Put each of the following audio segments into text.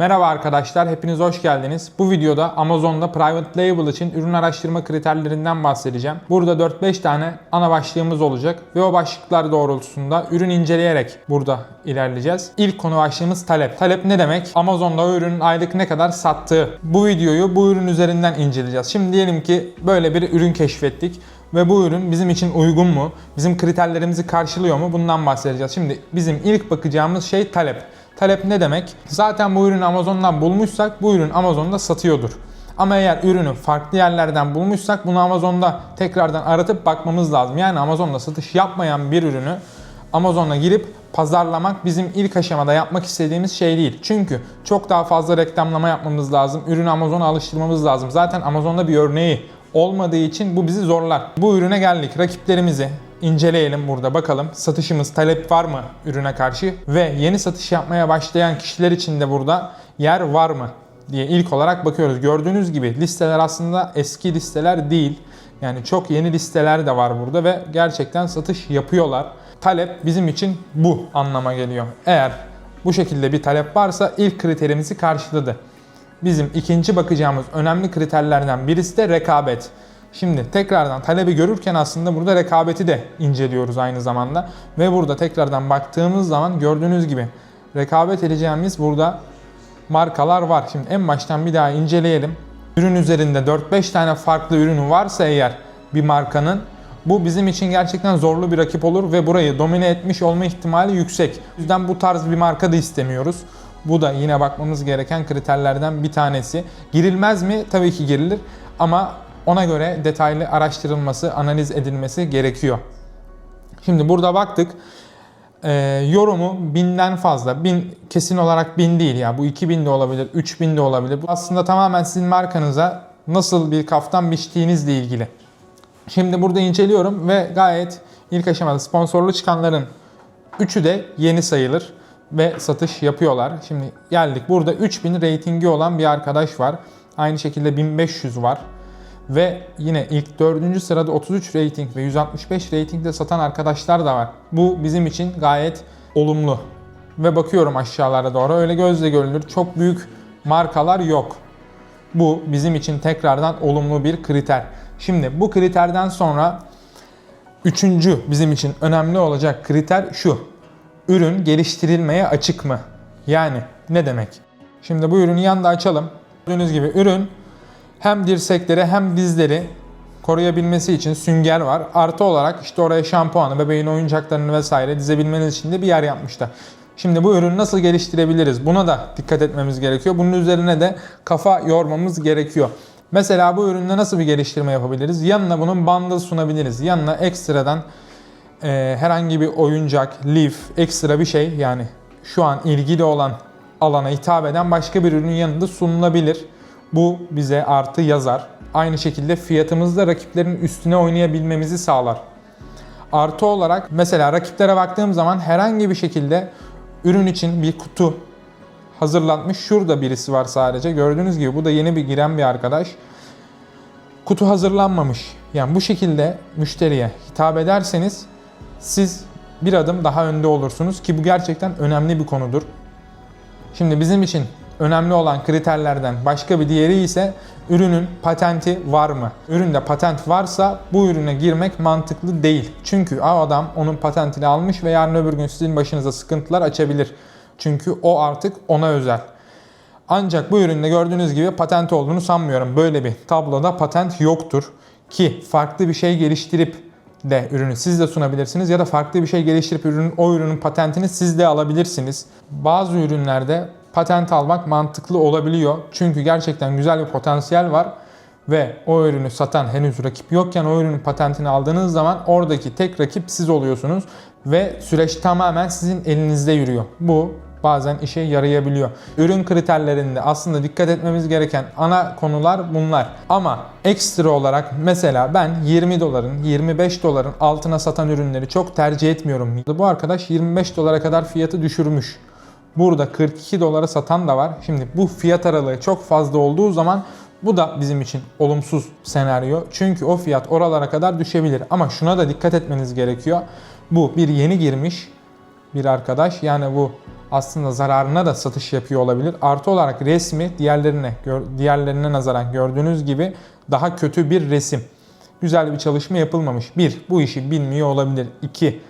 Merhaba arkadaşlar, hepiniz hoş geldiniz. Bu videoda Amazon'da Private Label için ürün araştırma kriterlerinden bahsedeceğim. Burada 4-5 tane ana başlığımız olacak ve o başlıklar doğrultusunda ürün inceleyerek burada ilerleyeceğiz. İlk konu başlığımız talep. Talep ne demek? Amazon'da o ürünün aylık ne kadar sattığı. Bu videoyu bu ürün üzerinden inceleyeceğiz. Şimdi diyelim ki böyle bir ürün keşfettik ve bu ürün bizim için uygun mu? Bizim kriterlerimizi karşılıyor mu? Bundan bahsedeceğiz. Şimdi bizim ilk bakacağımız şey talep. Talep ne demek? Zaten bu ürünü Amazon'dan bulmuşsak bu ürün Amazon'da satıyordur. Ama eğer ürünü farklı yerlerden bulmuşsak bunu Amazon'da tekrardan aratıp bakmamız lazım. Yani Amazon'da satış yapmayan bir ürünü Amazon'a girip pazarlamak bizim ilk aşamada yapmak istediğimiz şey değil. Çünkü çok daha fazla reklamlama yapmamız lazım. Ürünü Amazon'a alıştırmamız lazım. Zaten Amazon'da bir örneği olmadığı için bu bizi zorlar. Bu ürüne geldik. Rakiplerimizi inceleyelim burada bakalım. Satışımız talep var mı ürüne karşı ve yeni satış yapmaya başlayan kişiler için de burada yer var mı diye ilk olarak bakıyoruz. Gördüğünüz gibi listeler aslında eski listeler değil. Yani çok yeni listeler de var burada ve gerçekten satış yapıyorlar. Talep bizim için bu anlama geliyor. Eğer bu şekilde bir talep varsa ilk kriterimizi karşıladı. Bizim ikinci bakacağımız önemli kriterlerden birisi de rekabet. Şimdi tekrardan talebi görürken aslında burada rekabeti de inceliyoruz aynı zamanda. Ve burada tekrardan baktığımız zaman gördüğünüz gibi rekabet edeceğimiz burada markalar var. Şimdi en baştan bir daha inceleyelim. Ürün üzerinde 4-5 tane farklı ürünü varsa eğer bir markanın bu bizim için gerçekten zorlu bir rakip olur ve burayı domine etmiş olma ihtimali yüksek. O yüzden bu tarz bir marka da istemiyoruz. Bu da yine bakmamız gereken kriterlerden bir tanesi. Girilmez mi? Tabii ki girilir ama ona göre detaylı araştırılması, analiz edilmesi gerekiyor. Şimdi burada baktık. Ee, yorumu binden fazla. Bin kesin olarak bin değil ya. Bu 2000 de olabilir, 3000 de olabilir. Bu aslında tamamen sizin markanıza nasıl bir kaftan biçtiğinizle ilgili. Şimdi burada inceliyorum ve gayet ilk aşamada sponsorlu çıkanların üçü de yeni sayılır ve satış yapıyorlar. Şimdi geldik. Burada 3000 reytingi olan bir arkadaş var. Aynı şekilde 1500 var. Ve yine ilk 4. sırada 33 rating ve 165 ratingde satan arkadaşlar da var. Bu bizim için gayet olumlu. Ve bakıyorum aşağılara doğru öyle gözle görülür çok büyük markalar yok. Bu bizim için tekrardan olumlu bir kriter. Şimdi bu kriterden sonra üçüncü bizim için önemli olacak kriter şu. Ürün geliştirilmeye açık mı? Yani ne demek? Şimdi bu ürünü yanda açalım. Gördüğünüz gibi ürün hem dirsekleri hem dizleri koruyabilmesi için sünger var. Artı olarak işte oraya şampuanı, bebeğin oyuncaklarını vesaire dizebilmeniz için de bir yer yapmışlar. Şimdi bu ürünü nasıl geliştirebiliriz? Buna da dikkat etmemiz gerekiyor. Bunun üzerine de kafa yormamız gerekiyor. Mesela bu üründe nasıl bir geliştirme yapabiliriz? Yanına bunun bundle sunabiliriz. Yanına ekstradan e, herhangi bir oyuncak, leaf, ekstra bir şey yani şu an ilgili olan alana hitap eden başka bir ürünün yanında sunulabilir. Bu bize artı yazar. Aynı şekilde fiyatımızda rakiplerin üstüne oynayabilmemizi sağlar. Artı olarak mesela rakiplere baktığım zaman herhangi bir şekilde ürün için bir kutu hazırlanmış. Şurada birisi var sadece. Gördüğünüz gibi bu da yeni bir giren bir arkadaş. Kutu hazırlanmamış. Yani bu şekilde müşteriye hitap ederseniz siz bir adım daha önde olursunuz ki bu gerçekten önemli bir konudur. Şimdi bizim için önemli olan kriterlerden başka bir diğeri ise ürünün patenti var mı? Üründe patent varsa bu ürüne girmek mantıklı değil. Çünkü o adam onun patentini almış ve yarın öbür gün sizin başınıza sıkıntılar açabilir. Çünkü o artık ona özel. Ancak bu üründe gördüğünüz gibi patent olduğunu sanmıyorum. Böyle bir tabloda patent yoktur. Ki farklı bir şey geliştirip de ürünü siz de sunabilirsiniz ya da farklı bir şey geliştirip ürünün o ürünün patentini siz de alabilirsiniz. Bazı ürünlerde patent almak mantıklı olabiliyor. Çünkü gerçekten güzel bir potansiyel var ve o ürünü satan henüz rakip yokken o ürünün patentini aldığınız zaman oradaki tek rakip siz oluyorsunuz ve süreç tamamen sizin elinizde yürüyor. Bu bazen işe yarayabiliyor. Ürün kriterlerinde aslında dikkat etmemiz gereken ana konular bunlar. Ama ekstra olarak mesela ben 20 doların, 25 doların altına satan ürünleri çok tercih etmiyorum. Bu arkadaş 25 dolara kadar fiyatı düşürmüş. Burada 42 dolara satan da var. Şimdi bu fiyat aralığı çok fazla olduğu zaman bu da bizim için olumsuz senaryo. Çünkü o fiyat oralara kadar düşebilir. Ama şuna da dikkat etmeniz gerekiyor. Bu bir yeni girmiş bir arkadaş. Yani bu aslında zararına da satış yapıyor olabilir. Artı olarak resmi diğerlerine diğerlerine nazaran gördüğünüz gibi daha kötü bir resim. Güzel bir çalışma yapılmamış. 1. Bu işi bilmiyor olabilir. 2.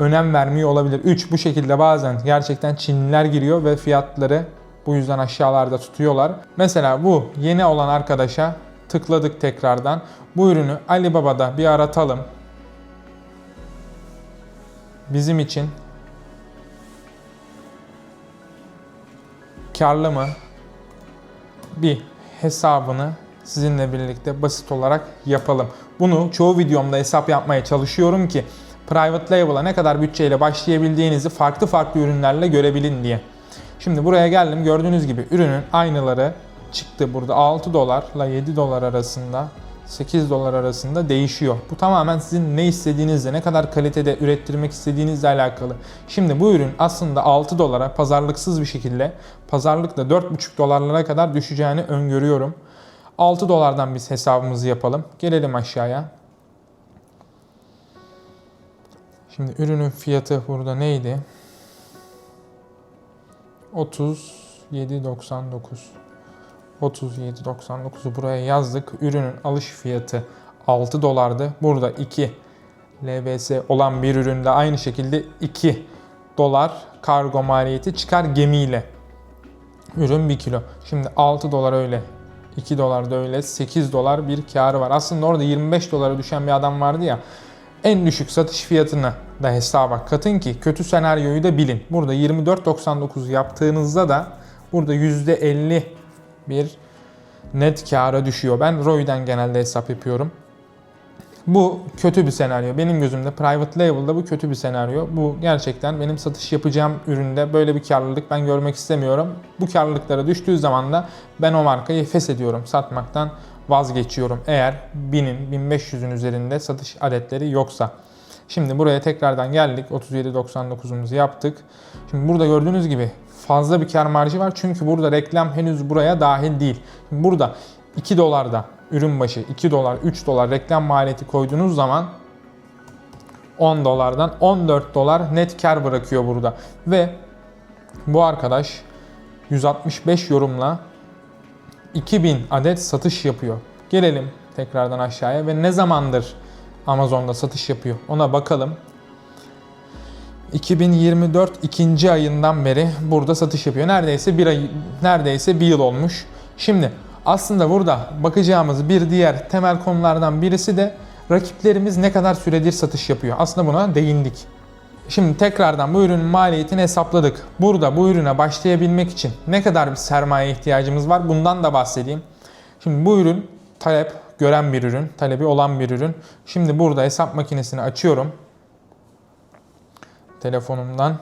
Önem vermiyor olabilir. 3. Bu şekilde bazen gerçekten Çinliler giriyor ve fiyatları bu yüzden aşağılarda tutuyorlar. Mesela bu yeni olan arkadaşa tıkladık tekrardan. Bu ürünü Alibaba'da bir aratalım. Bizim için karlı mı? Bir hesabını sizinle birlikte basit olarak yapalım. Bunu çoğu videomda hesap yapmaya çalışıyorum ki private label'a ne kadar bütçeyle başlayabildiğinizi farklı farklı ürünlerle görebilin diye. Şimdi buraya geldim. Gördüğünüz gibi ürünün aynıları çıktı burada 6 dolarla 7 dolar arasında 8 dolar arasında değişiyor. Bu tamamen sizin ne istediğinizle, ne kadar kalitede ürettirmek istediğinizle alakalı. Şimdi bu ürün aslında 6 dolara pazarlıksız bir şekilde pazarlıkla 4,5 dolarlara kadar düşeceğini öngörüyorum. 6 dolardan biz hesabımızı yapalım. Gelelim aşağıya. Şimdi ürünün fiyatı burada neydi? 37.99 37.99'u buraya yazdık. Ürünün alış fiyatı 6 dolardı. Burada 2 LBS olan bir üründe aynı şekilde 2 dolar kargo maliyeti çıkar gemiyle. Ürün 1 kilo. Şimdi 6 dolar öyle. 2 dolar da öyle. 8 dolar bir karı var. Aslında orada 25 dolara düşen bir adam vardı ya. En düşük satış fiyatını da hesaba katın ki kötü senaryoyu da bilin. Burada 24.99 yaptığınızda da burada %50 bir net kâra düşüyor. Ben ROI'den genelde hesap yapıyorum. Bu kötü bir senaryo. Benim gözümde private label'da bu kötü bir senaryo. Bu gerçekten benim satış yapacağım üründe böyle bir karlılık ben görmek istemiyorum. Bu karlılıklara düştüğü zaman da ben o markayı feshediyorum. Satmaktan vazgeçiyorum. Eğer 1000'in 1500'ün üzerinde satış adetleri yoksa. Şimdi buraya tekrardan geldik. 37.99'umuzu yaptık. Şimdi burada gördüğünüz gibi fazla bir kar marjı var. Çünkü burada reklam henüz buraya dahil değil. Şimdi burada 2 dolarda ürün başı 2 dolar 3 dolar reklam maliyeti koyduğunuz zaman 10 dolardan 14 dolar net kar bırakıyor burada. Ve bu arkadaş 165 yorumla 2000 adet satış yapıyor. Gelelim tekrardan aşağıya ve ne zamandır Amazon'da satış yapıyor ona bakalım. 2024 ikinci ayından beri burada satış yapıyor. Neredeyse bir ay, neredeyse bir yıl olmuş. Şimdi aslında burada bakacağımız bir diğer temel konulardan birisi de rakiplerimiz ne kadar süredir satış yapıyor. Aslında buna değindik. Şimdi tekrardan bu ürünün maliyetini hesapladık. Burada bu ürüne başlayabilmek için ne kadar bir sermaye ihtiyacımız var bundan da bahsedeyim. Şimdi bu ürün talep gören bir ürün, talebi olan bir ürün. Şimdi burada hesap makinesini açıyorum. Telefonumdan.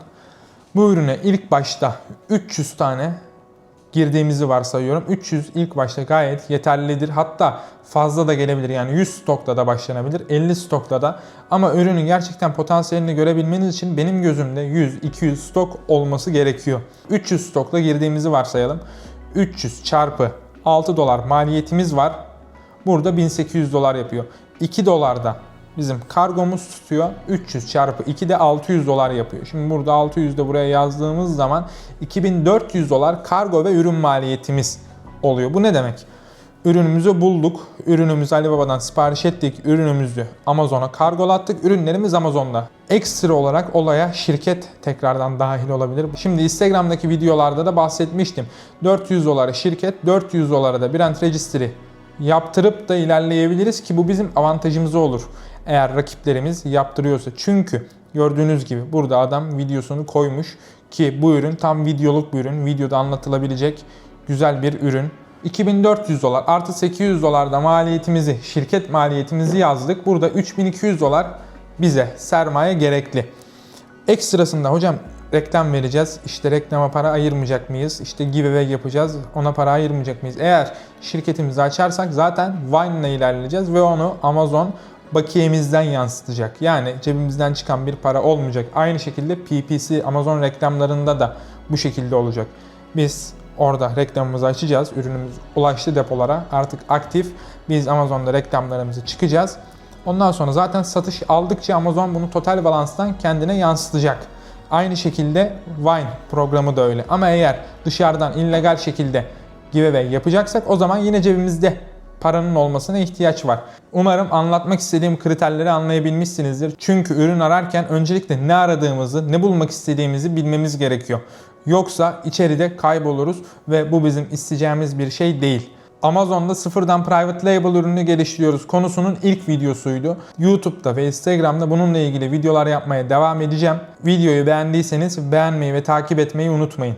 Bu ürüne ilk başta 300 tane girdiğimizi varsayıyorum. 300 ilk başta gayet yeterlidir. Hatta fazla da gelebilir. Yani 100 stokla da başlanabilir. 50 stokla da. Ama ürünün gerçekten potansiyelini görebilmeniz için benim gözümde 100-200 stok olması gerekiyor. 300 stokla girdiğimizi varsayalım. 300 çarpı 6 dolar maliyetimiz var. Burada 1800 dolar yapıyor. 2 dolarda bizim kargomuz tutuyor. 300 çarpı 2 de 600 dolar yapıyor. Şimdi burada 600 de buraya yazdığımız zaman 2400 dolar kargo ve ürün maliyetimiz oluyor. Bu ne demek? Ürünümüzü bulduk. Ürünümüzü Alibaba'dan sipariş ettik. Ürünümüzü Amazon'a kargolattık. Ürünlerimiz Amazon'da. Ekstra olarak olaya şirket tekrardan dahil olabilir. Şimdi Instagram'daki videolarda da bahsetmiştim. 400 dolara şirket, 400 dolara da Brand Registry yaptırıp da ilerleyebiliriz ki bu bizim avantajımız olur. Eğer rakiplerimiz yaptırıyorsa. Çünkü gördüğünüz gibi burada adam videosunu koymuş ki bu ürün tam videoluk bir ürün. Videoda anlatılabilecek güzel bir ürün. 2400 dolar artı 800 dolar da maliyetimizi, şirket maliyetimizi yazdık. Burada 3200 dolar bize sermaye gerekli. Ekstrasında hocam reklam vereceğiz. İşte reklama para ayırmayacak mıyız? İşte giveaway yapacağız. Ona para ayırmayacak mıyız? Eğer şirketimizi açarsak zaten Vine ile ilerleyeceğiz ve onu Amazon bakiyemizden yansıtacak. Yani cebimizden çıkan bir para olmayacak. Aynı şekilde PPC Amazon reklamlarında da bu şekilde olacak. Biz orada reklamımızı açacağız. Ürünümüz ulaştı depolara. Artık aktif. Biz Amazon'da reklamlarımızı çıkacağız. Ondan sonra zaten satış aldıkça Amazon bunu total balanstan kendine yansıtacak. Aynı şekilde Vine programı da öyle. Ama eğer dışarıdan illegal şekilde giveaway yapacaksak o zaman yine cebimizde paranın olmasına ihtiyaç var. Umarım anlatmak istediğim kriterleri anlayabilmişsinizdir. Çünkü ürün ararken öncelikle ne aradığımızı, ne bulmak istediğimizi bilmemiz gerekiyor. Yoksa içeride kayboluruz ve bu bizim isteyeceğimiz bir şey değil. Amazon'da sıfırdan private label ürünü geliştiriyoruz konusunun ilk videosuydu. YouTube'da ve Instagram'da bununla ilgili videolar yapmaya devam edeceğim. Videoyu beğendiyseniz beğenmeyi ve takip etmeyi unutmayın.